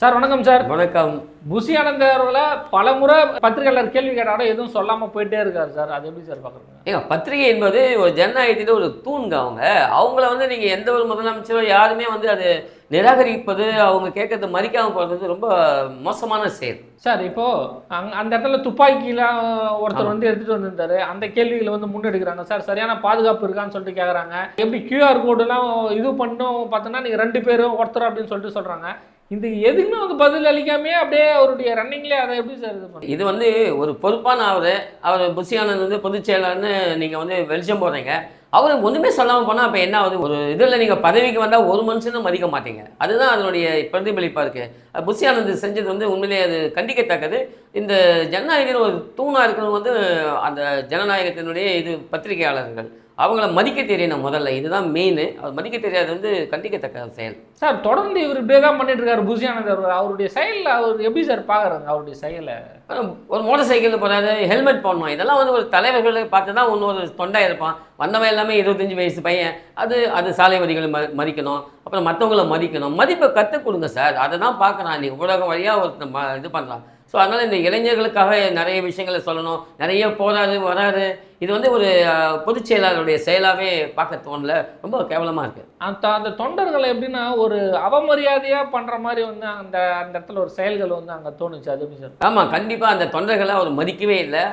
Sir வணக்கம் sir. வணக்கம். புசி ஆனந்த் அவர்களை பல முறை பத்திரிகையாளர் கேள்வி கேட்டாலும் எதுவும் சொல்லாம போயிட்டே இருக்காரு சார். அது எப்படி சார் பாக்குறீங்க ஏங்க பத்திரிகை என்பது ஒரு ஜனநாயகத்தில் ஒரு தூண்க அவங்க. அவங்கள வந்து நீங்கள் எந்த ஒரு முதலமைச்சரோ யாருமே வந்து அது நிராகரிப்பது அவங்க கேட்கறது மதிக்காம போகிறது ரொம்ப மோசமான செயல். சார் இப்போ அங்க அந்த இடத்துல துப்பாக்கிலாம் ஒருத்தர் வந்து எடுத்துட்டு வந்திருந்தாரு. அந்த கேள்விகளை வந்து முன்னெடுக்கிறாங்க சார். சரியான பாதுகாப்பு இருக்கான்னு சொல்லிட்டு கேக்குறாங்க. எப்படி கியூஆர் கோடுலாம் இது பண்ணும் பார்த்தோன்னா நீங்க ரெண்டு பேரும் ஒருத்தர் அப்படின்னு சொல்லிட்டு சொல்றாங்க. இந்த எதுக்குமே அவங்க பதில் அளிக்காமே அப்படியே அவருடைய ரன்னிங்லேயே அதை எப்படி சார் இது இது வந்து ஒரு பொறுப்பான அவர் அவர் புஷியானந்த் வந்து பொதுச் செயலாளர்னு நீங்கள் வந்து வெளிச்சம் போடுறீங்க. அவர் ஒன்றுமே சொல்லாமல் போனால் அப்போ என்ன ஆகுது? ஒரு இதில் நீங்கள் பதவிக்கு வந்தால் ஒரு மனுஷனும் மதிக்க மாட்டீங்க. அதுதான் அதனுடைய பிரதிபலிப்பாக இருக்குது புஷியானந்த் செஞ்சது வந்து உண்மையிலேயே அது கண்டிக்கத்தக்கது இந்த ஜனநாயகத்தில் ஒரு தூணாக இருக்கிறவங்க வந்து அந்த ஜனநாயகத்தினுடைய இது பத்திரிகையாளர்கள். அவங்கள மதிக்க தெரியணும் முதல்ல. இதுதான் மெயின் அவர் மதிக்க தெரியாது வந்து கண்டிக்கத்தக்க செயல். சார் தொடர்ந்து இவர் இப்படியே தான் பண்ணிட்டு இருக்காரு புசி ஆனந்த் அவர் அவருடைய செயலில் அவர் எப்படி சார் பார்க்குறாங்க அவருடைய செயலை? ஒரு மோட்டார் சைக்கிளில் போகிறாரு ஹெல்மெட் போடணும். இதெல்லாம் வந்து ஒரு தலைவர்களை பார்த்து தான் ஒன்று ஒரு தொண்டை இருப்பான். வந்தவன் எல்லாமே இருபத்தஞ்சி வயசு பையன். அது அது சாலை வரிகளை ம மதிக்கணும். அப்புறம் மற்றவங்கள மதிக்கணும். மதிப்பை கற்றுக் கொடுங்க சார். அதை தான் பார்க்குறான். நீ ஊடகம் வழியாக ஒரு ம இது பண்ணுறான் ஸோ அதனால் இந்த இளைஞர்களுக்காக நிறைய விஷயங்களை சொல்லணும். நிறைய போறாரு வராரு. இது வந்து ஒரு பொதுச் செயலாளருடைய செயலாகவே பார்க்க தோணல. ரொம்ப கேவலமாக இருக்குது அந்த அந்த தொண்டர்களை எப்படின்னா ஒரு அவமரியாதையா பண்ற மாதிரி வந்து அந்த அந்த இடத்துல ஒரு செயல்கள் வந்து அங்க தோணுச்சு. அது ஆமாம் கண்டிப்பாக அந்த தொண்டர்களை அவர் மதிக்கவே இல்லை.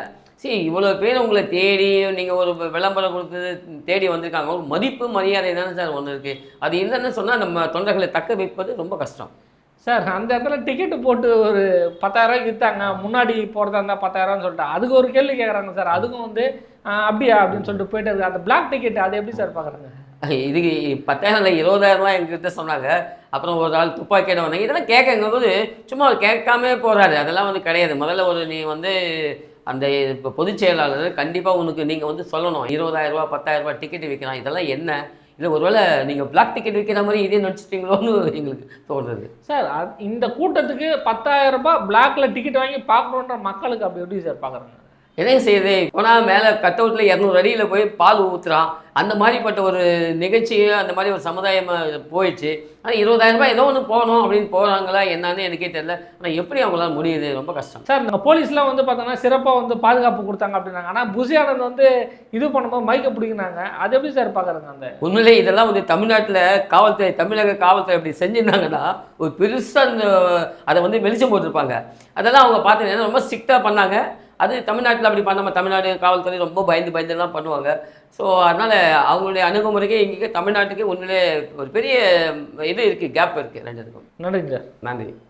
சரி இவ்வளோ பேர் உங்களை தேடி நீங்கள் ஒரு விளம்பரம் கொடுத்து தேடி வந்திருக்காங்க. ஒரு மதிப்பு மரியாதை தானே சார் ஒன்று இருக்குது அது இல்லைன்னு சொன்னால் நம்ம தொண்டர்களை தக்க வைப்பது ரொம்ப கஷ்டம். சார் அந்த இடத்துல டிக்கெட்டு போட்டு ஒரு பத்தாயிரம் ரூபாய்க்கு வித்தாங்க. முன்னாடி போகிறதா இருந்தால் பத்தாயிரம்னு சொல்லிட்டு. அதுக்கு ஒரு கேள்வி கேட்குறாங்க சார். அதுக்கும் வந்து அப்படியா? அப்படின்னு சொல்லிட்டு போயிட்டு இருக்கு. அந்த பிளாக் டிக்கெட் அதை எப்படி சார் பார்க்குறாங்க இதுக்கு பத்தாயிரம் இல்லை இருபதாயிரம்லாம் எங்ககிட்ட சொன்னாங்க. அப்புறம் ஒரு ஆள் துப்பாக்கியோட வந்தாங்க இதெல்லாம் கேட்கங்கும்போது சும்மா அவர் கேட்காம போகிறாரு அதெல்லாம் வந்து கிடையாது. முதல்ல ஒரு நீ வந்து அந்த இப்போ பொதுச் செயலாளர் கண்டிப்பாக உனக்கு நீங்கள் வந்து சொல்லணும். இருபதாயிரரூபா ரூபா டிக்கெட் விற்கிறான் இதெல்லாம் என்ன? இல்லை ஒருவேளை நீங்கள் பிளாக் டிக்கெட் விற்கிற மாதிரி இதே நினச்சிட்டிங்களோன்னு எங்களுக்கு தோணுது. சார் இந்த கூட்டத்துக்கு பத்தாயிரரூபா பிளாக்ல டிக்கெட் வாங்கி பார்க்கணுன்ற மக்களுக்கு அப்படி எப்படி சார் பார்க்குறாங்க என்ன செய்யுது? போனால் மேலே கட் அவுட்டில் இரநூறு அடியில் போய் பால் ஊற்றுறான் அந்த மாதிரிப்பட்ட ஒரு நிகழ்ச்சி அந்த மாதிரி ஒரு சமுதாயம் போயிடுச்சு. ஆனால் இருபதாயிரம் ரூபாய் ஏதோ ஒன்று போகணும் அப்படின்னு போகிறாங்களா என்னன்னு எனக்கே தெரியல. ஆனால் எப்படி அவங்களால முடியுது? ரொம்ப கஷ்டம். சார் இந்த போலீஸ்லாம் வந்து பார்த்தோன்னா சிறப்பாக வந்து பாதுகாப்பு கொடுத்தாங்க அப்படின்னாங்க. ஆனால் புசி ஆனந்த் வந்து இது பண்ணும்போது மைக்கை பிடிக்கினாங்க அது எப்படி சார் பார்க்குறாங்க அந்த? உண்மையிலே இதெல்லாம் வந்து தமிழ்நாட்டில் காவல்துறை தமிழக காவல்துறை அப்படி செஞ்சிருந்தாங்கன்னா ஒரு பெருசாக அந்த அதை வந்து வெளிச்சம் போட்டிருப்பாங்க. அதெல்லாம் அவங்க பார்த்தீங்கன்னா ரொம்ப ஸ்ட்ரிக்டாக பண்ணாங்க. அது தமிழ்நாட்டில் அப்படி பண்ணாம தமிழ்நாடு காவல்துறை ரொம்ப பயந்து பயந்துலாம் பண்ணுவாங்க. ஸோ அதனால் அவங்களுடைய அணுகுமுறைக்கு இங்கே தமிழ்நாட்டுக்கு உண்மையிலே ஒரு பெரிய இது இருக்குது கேப் இருக்குது ரெண்டுத்துக்கும் நன்றிங்க சார் நன்றி.